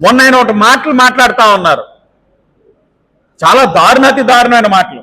మొన్న ఆయన ఒకటి మాటలు మాట్లాడుతా ఉన్నారు. చాలా దారుణాతి దారుణమైన మాటలు.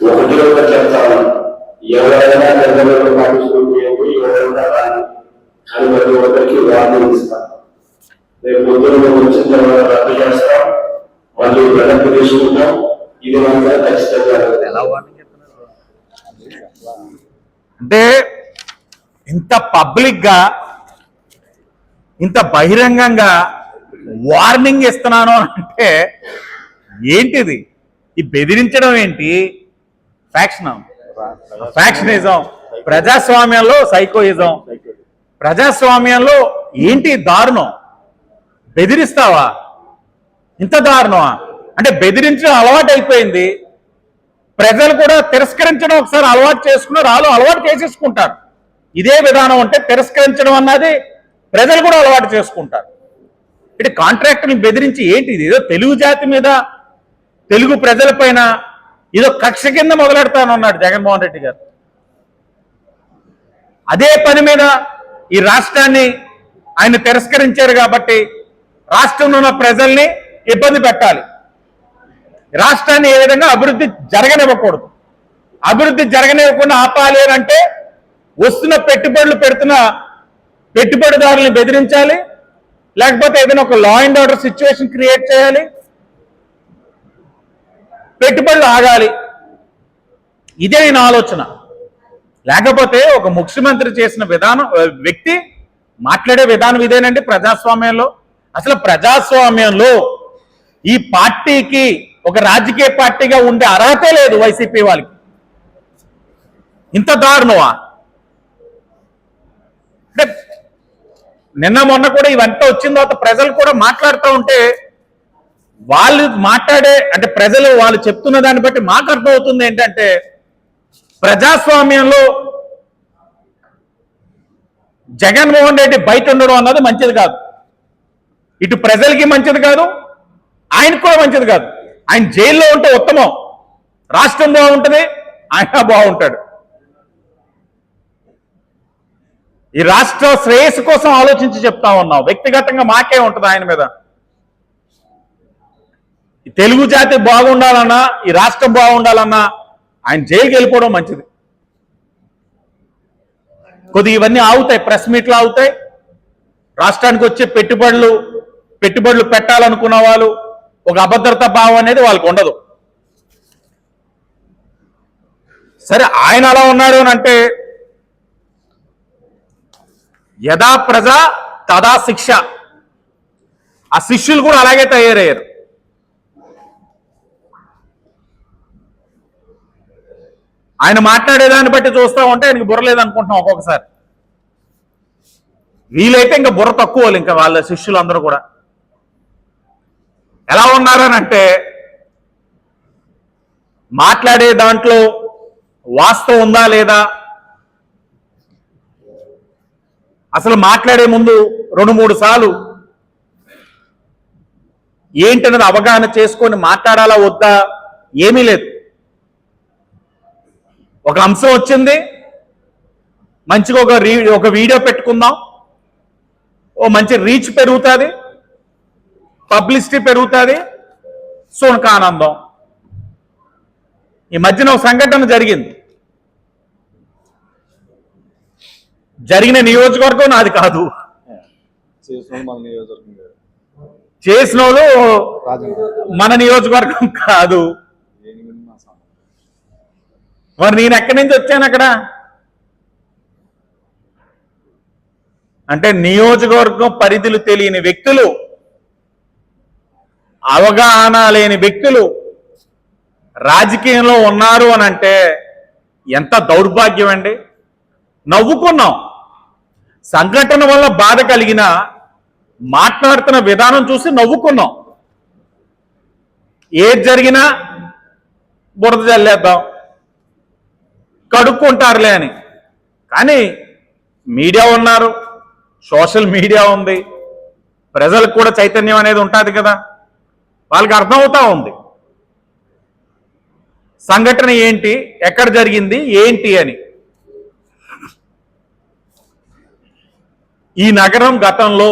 ఒకటి ఒకటి చెప్తాను ఎవరైనా పెద్దలకు పాటిస్తుంది ఎవరైనా రాని అని ప్రతి ఒక్కరికి వార్నింగ్ ఇస్తాను. రేపు పొద్దున్న వచ్చిన తర్వాత రద్దు చేస్తాం. మళ్ళీ వెనక్కి తీసుకుంటాం. ఇది మాత్రం ఖచ్చితంగా అంటే ఇంత పబ్లిక్గా ఇంత బహిరంగంగా వార్నింగ్ ఇస్తున్నాను అంటే ఏంటిది? ఈ బెదిరించడం ఏంటి? ఫ్యాక్షన్ ఫ్యాక్షనిజం ప్రజాస్వామ్యంలో సైకోయిజం ప్రజాస్వామ్యంలో ఏంటి దారుణం? బెదిరిస్తావా? ఇంత దారుణమా? అంటే బెదిరించడం అలవాటు అయిపోయింది ప్రజలు కూడా తిరస్కరించడం ఒకసారి అలవాటు చేసుకున్నారు వాళ్ళు అలవాటు చేసేసుకుంటారు. ఇదే విధానం అంటే తిరస్కరించడం అన్నది ప్రజలు కూడా అలవాటు చేసుకుంటారు. ఇటు కాంట్రాక్ట్ని బెదిరించి ఏంటి ఇది? ఏదో తెలుగు జాతి మీద తెలుగు ప్రజలపైన ఏదో కక్ష కింద మొదలెడతానన్నాడు జగన్మోహన్ రెడ్డి గారు. అదే పని మీద ఈ రాష్ట్రాన్ని ఆయన తిరస్కరించారు కాబట్టి రాష్ట్రంలో ఉన్న ప్రజల్ని ఇబ్బంది పెట్టాలి. రాష్ట్రాన్ని ఏ విధంగా అభివృద్ధి జరగనివ్వకూడదు. అభివృద్ధి జరగనివ్వకుండా ఆపాలి అంటే వస్తున్న పెట్టుబడులు పెడుతున్న పెట్టుబడిదారుల్ని బెదిరించాలి? లేకపోతే ఏదైనా ఒక law and order situation create చేయాలి? పెట్టుబడులు ఆగాలి. ఇదే నా ఆలోచన. లేకపోతే ఒక ముఖ్యమంత్రి చేసిన విధానం వ్యక్తి మాట్లాడే విధానం ఇదేనండి ప్రజాస్వామ్యంలో. అసలు ప్రజాస్వామ్యంలో ఈ పార్టీకి ఒక రాజకీయ పార్టీగా ఉండే అర్హతే లేదు వైసీపీ వాళ్ళకి. ఇంత దారుణమా? అంటే నిన్న మొన్న కూడా ఇవంతా వచ్చిన తర్వాత ప్రజలు కూడా మాట్లాడుతూ ఉంటే వాళ్ళు మాట్లాడే అంటే ప్రజలు వాళ్ళు చెప్తున్న దాన్ని బట్టి మాకు అర్థమవుతుంది ఏంటంటే ప్రజాస్వామ్యంలో జగన్మోహన్ రెడ్డి బయట ఉండడం అన్నది మంచిది కాదు. ఇటు ప్రజలకి మంచిది కాదు ఆయనకు కూడా మంచిది కాదు. ఆయన జైల్లో ఉంటే ఉత్తమం. రాష్ట్రం బాగుంటుంది ఆయన బాగుంటాడు. ఈ రాష్ట్ర శ్రేయస్సు కోసం ఆలోచించి చెప్తా ఉన్నాం. వ్యక్తిగతంగా మాకే ఉంటుంది ఆయన మీద. ఈ తెలుగు జాతి బాగుండాలన్నా ఈ రాష్ట్రం బాగుండాలన్నా ఆయన జైలుకి వెళ్ళిపోవడం మంచిది. కొద్ది ఇవన్నీ ఆగుతాయి ప్రెస్ మీట్లు ఆగుతాయి. రాష్ట్రానికి వచ్చే పెట్టుబడులు పెట్టుబడులు పెట్టాలనుకున్న వాళ్ళు ఒక అభద్రతా భావం అనేది వాళ్ళకు ఉండదు. సరే ఆయన అలా ఉన్నాడు అని అంటే యథా ప్రజ తదా శిక్ష. ఆ శిష్యులు కూడా అలాగే తయారయ్యారు. ఆయన మాట్లాడేదాన్ని బట్టి చూస్తా ఉంటే ఆయనకి బుర్ర లేదనుకుంటున్నాం ఒక్కొక్కసారి. వీలైతే ఇంకా బుర్ర తక్కువ వాళ్ళు ఇంకా వాళ్ళ శిష్యులందరూ కూడా. ఎలా ఉన్నారని అంటే మాట్లాడే దాంట్లో వాస్తవం ఉందా లేదా? అసలు మాట్లాడే ముందు రెండు మూడు సార్లు ఏంటన్నది అవగాహన చేసుకొని మాట్లాడాలా వద్దా ఏమీ లేదు. ఒక అంశం వచ్చింది. మంచిగా ఒక రీ ఒక వీడియో పెట్టుకుందాం. ఓ మంచి రీచ్ పెరుగుతుంది. పబ్లిసిటీ పెరుగుతుంది. సోనక ఆనందం. ఈ మధ్యన ఒక సంఘటన జరిగింది. జరిగిన నియోజకవర్గం నాది కాదు. చేసిన మన నియోజకవర్గం కాదు. మరి నేను ఎక్కడి నుంచి వచ్చాను అక్కడ? అంటే నియోజకవర్గం పరిధులు తెలియని వ్యక్తులు అవగాహన లేని వ్యక్తులు రాజకీయంలో ఉన్నారు అని అంటే ఎంత దౌర్భాగ్యం అండి. నవ్వుకున్నాం. సంఘటన వల్ల బాధ కలిగిన మాట్లాడుతున్న విధానం చూసి నవ్వుకున్నాం. ఏది జరిగినా బురద చల్లేద్దాం కడుక్కుంటారులే అని. కానీ మీడియా ఉన్నారు సోషల్ మీడియా ఉంది ప్రజలకు కూడా చైతన్యం అనేది ఉంటుంది కదా. వాళ్ళకి అర్థమవుతా ఉంది. సంఘటన ఏంటి ఎక్కడ జరిగింది ఏంటి అని. ఈ నగరం గతంలో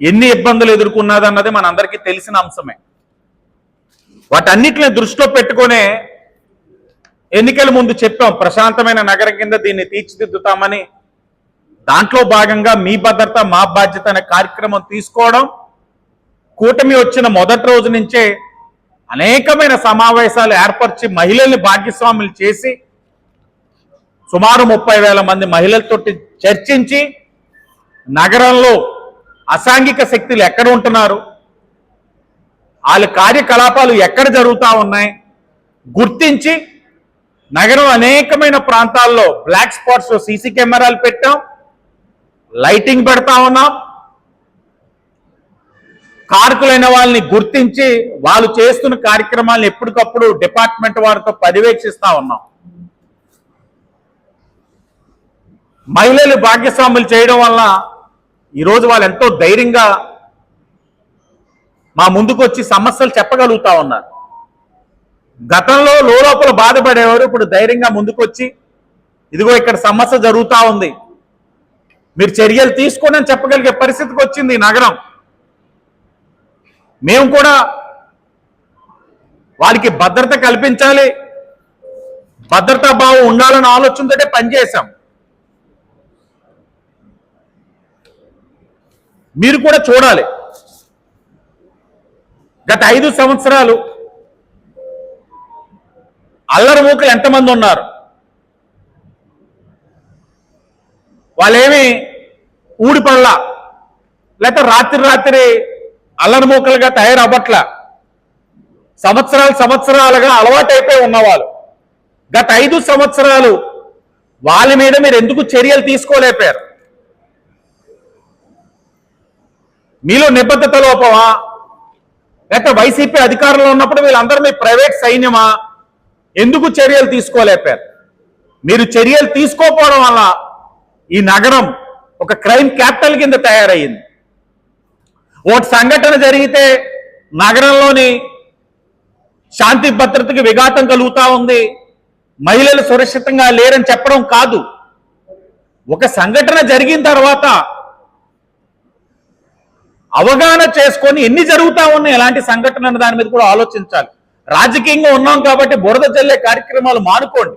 ఎన్ని ఇబ్బందులు ఎదుర్కొన్నదన్నది మనందరికీ తెలిసిన అంశమే. వాటన్నిటిని దృష్టిలో పెట్టుకునే ఎన్నికల ముందు చెప్పాం ప్రశాంతమైన నగరం కింద దీన్ని తీర్చిదిద్దుతామని. దాంట్లో భాగంగా మీ భద్రత మా బాధ్యత అనే కార్యక్రమం తీసుకోవడం కూటమి వచ్చిన మొదటి రోజు నుంచే అనేకమైన సమావేశాలు ఏర్పరిచి మహిళల్ని భాగ్యస్వాములు చేసి సుమారు ముప్పై వేల మంది మహిళలతోటి చర్చించి నగరంలో అసాంఘిక శక్తులు ఎక్కడ ఉంటున్నారు? వాళ్ళ కార్యకలాపాలు ఎక్కడ జరుగుతూ ఉన్నాయి? గుర్తించి నగరం అనేకమైన ప్రాంతాల్లో బ్లాక్ స్పాట్స్ సీసీ కెమెరాలు పెట్టాం లైటింగ్ పెడతా ఉన్నాం. కారకులైన వాళ్ళని గుర్తించి వాళ్ళు చేస్తున్న కార్యక్రమాలను ఎప్పటికప్పుడు డిపార్ట్మెంట్ వారితో పర్యవేక్షిస్తూ ఉన్నాం. మహిళలు భాగ్యస్వాములు చేయడం వల్ల ఈరోజు వాళ్ళు ఎంతో ధైర్యంగా మా ముందుకు వచ్చి సమస్యలు చెప్పగలుగుతా ఉన్నారు. గతంలో లోపల బాధపడేవారు ఇప్పుడు ధైర్యంగా ముందుకొచ్చి ఇదిగో ఇక్కడ సమస్య జరుగుతూ ఉంది. మీరు చర్యలు తీసుకోండి అని చెప్పగలిగే పరిస్థితికి వచ్చింది ఈ నగరం. మేము కూడా వాళ్ళకి భద్రత కల్పించాలి. భద్రతా భావం ఉండాలనే ఆలోచనతోటే పనిచేశాం. మీరు కూడా చూడాలి. గత ఐదు సంవత్సరాలు అల్లరి మూకలు ఎంతమంది ఉన్నారు? వాళ్ళేమి ఊడిపడలా. లేకపోతే రాత్రి రాత్రి అల్లరి మూకలుగా తయారవ్వట్లా. సంవత్సరాలు సంవత్సరాలుగా అలవాటైపోయి ఉన్నవాళ్ళు. గత ఐదు సంవత్సరాలు వాళ్ళ మీద మీరు ఎందుకు చర్యలు తీసుకోలేపారు మీలో నిబద్ధత లోపమా లేకపోతే వైసీపీ అధికారంలో ఉన్నప్పుడు వీళ్ళందరూ మీ ప్రైవేట్ సైన్యమా? ఎందుకు చర్యలు తీసుకోలేపారు? మీరు చర్యలు తీసుకోకపోవడం వల్ల ఈ నగరం ఒక క్రైమ్ క్యాపిటల్ కింద తయారయ్యింది. ఒకటి సంఘటన జరిగితే నగరంలోని శాంతి భద్రతకి విఘాతం కలుగుతా ఉంది. మహిళలు సురక్షితంగా లేరని చెప్పడం కాదు. ఒక సంఘటన జరిగిన తర్వాత అవగాహన చేసుకొని ఎన్ని జరుగుతా ఉన్నాయి ఎలాంటి సంఘటన దాని మీద కూడా ఆలోచించాలి. రాజకీయంగా ఉన్నాం కాబట్టి బురద చల్లే కార్యక్రమాలు మానుకోండి.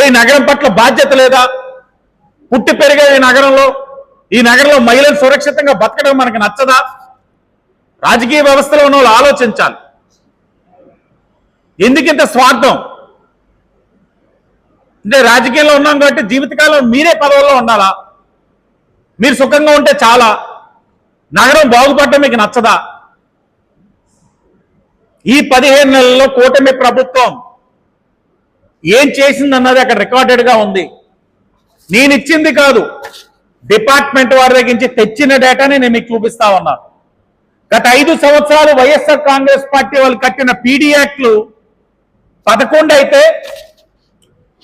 ఏ నగరం పట్ల బాధ్యత లేదా? పుట్టి పెరిగే ఈ నగరంలో ఈ నగరంలో మహిళలు సురక్షితంగా బతకడం మనకు నచ్చదా? రాజకీయ వ్యవస్థలో ఉన్న వాళ్ళు ఆలోచించాలి. ఎందుకింత స్వార్థం? అంటే రాజకీయంలో ఉన్నాం కాబట్టి జీవితకాలం మీరే పదవుల్లో ఉండాలా? మీరు సుఖంగా ఉంటే చాలా. నగరం బాగుపడటం మీకు నచ్చదా? ఈ పదిహేను నెలల్లో కూటమి ప్రభుత్వం ఏం చేసిందన్నది అక్కడ రికార్డెడ్గా ఉంది. నేను ఇచ్చింది కాదు. డిపార్ట్మెంట్ వారి దగ్గర నుంచి తెచ్చిన డేటాని నేను మీకు చూపిస్తా ఉన్నాను గత ఐదు సంవత్సరాలు వైఎస్ఆర్ కాంగ్రెస్ పార్టీ వాళ్ళు కట్టిన పీడీ యాక్ట్లు పదకొండు అయితే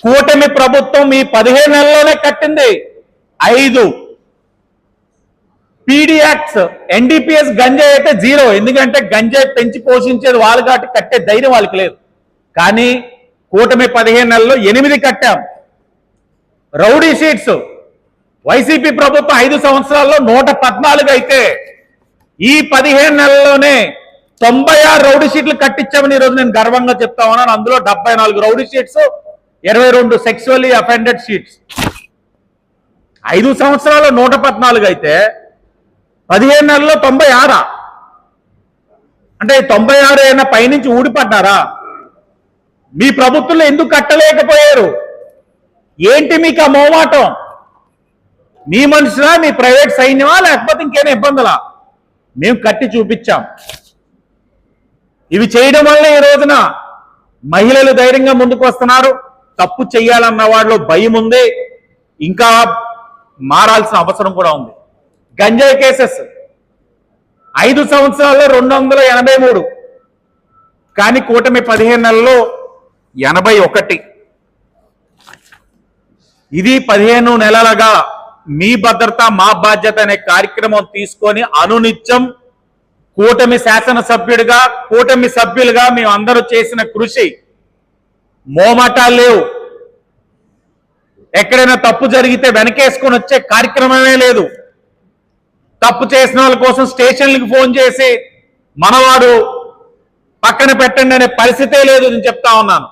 కూటమి ప్రభుత్వం ఈ పదిహేను నెలల్లోనే కట్టింది. ఐదు. పీడియాక్స్ ఎన్డీపీఎస్ గంజాయి అయితే జీరో. ఎందుకంటే గంజాయి పెంచి పోషించేది వాళ్ళు కాబట్టి కట్టే ధైర్యం వాళ్ళకి లేదు. కానీ కూటమి పదిహేను నెలల్లో ఎనిమిది కట్టాం. Rowdy sheets. వైసీపీ ప్రభుత్వం ఐదు సంవత్సరాల్లో నూట పద్నాలుగు అయితే ఈ పదిహేను నెలల్లోనే తొంభై ఆరు రౌడీ షీట్లు కట్టించామని ఈరోజు నేను గర్వంగా చెప్తా ఉన్నాను. అందులో డెబ్బై నాలుగు రౌడీ షీట్స్ ఇరవై రెండు సెక్సువల్లీ అఫెండెడ్ షీట్స్ ఐదు సంవత్సరాల్లో నూట పద్నాలుగు అయితే పదిహేను నెలల్లో తొంభై ఆరా? అంటే తొంభై ఆరు ఏమైనా పైనుంచి ఊడిపడ్డారా? మీ ప్రభుత్వంలో ఎందుకు కట్టలేకపోయారు? ఏంటి మీకు ఆ మోమాటం మీ మనుషులా మీ ప్రైవేట్ సైన్యమా లేకపోతే ఇంకేమైనా ఇబ్బందులా? మేము కట్టి చూపించాం. ఇవి చేయడం వల్ల ఈ రోజున మహిళలు ధైర్యంగా ముందుకు వస్తున్నారు. తప్పు చేయాలన్న వాళ్ళలో భయం ఉంది. ఇంకా మారాల్సిన అవసరం కూడా ఉంది. గంజాయి కేసెస్. ఐదు సంవత్సరాల్లో రెండు వందల ఎనభై మూడు. కానీ కూటమి పదిహేను నెలల్లో ఎనభై ఒకటి. ఇది పదిహేను నెలలుగా మీ భద్రత మా బాధ్యత అనే కార్యక్రమం తీసుకొని అనునిత్యం కూటమి శాసనసభ్యుడిగా కూటమి సభ్యులుగా మేమందరూ చేసిన కృషి మోమటాలు లేవు. ఎక్కడైనా తప్పు జరిగితే వెనకేసుకొని వచ్చే కార్యక్రమమే లేదు. తప్పు చేసిన వాళ్ళ కోసం స్టేషన్లకు ఫోన్ చేసి మనవాడు పక్కన పెట్టండి అనే పరిస్థితే లేదు నేను చెప్తా ఉన్నాను.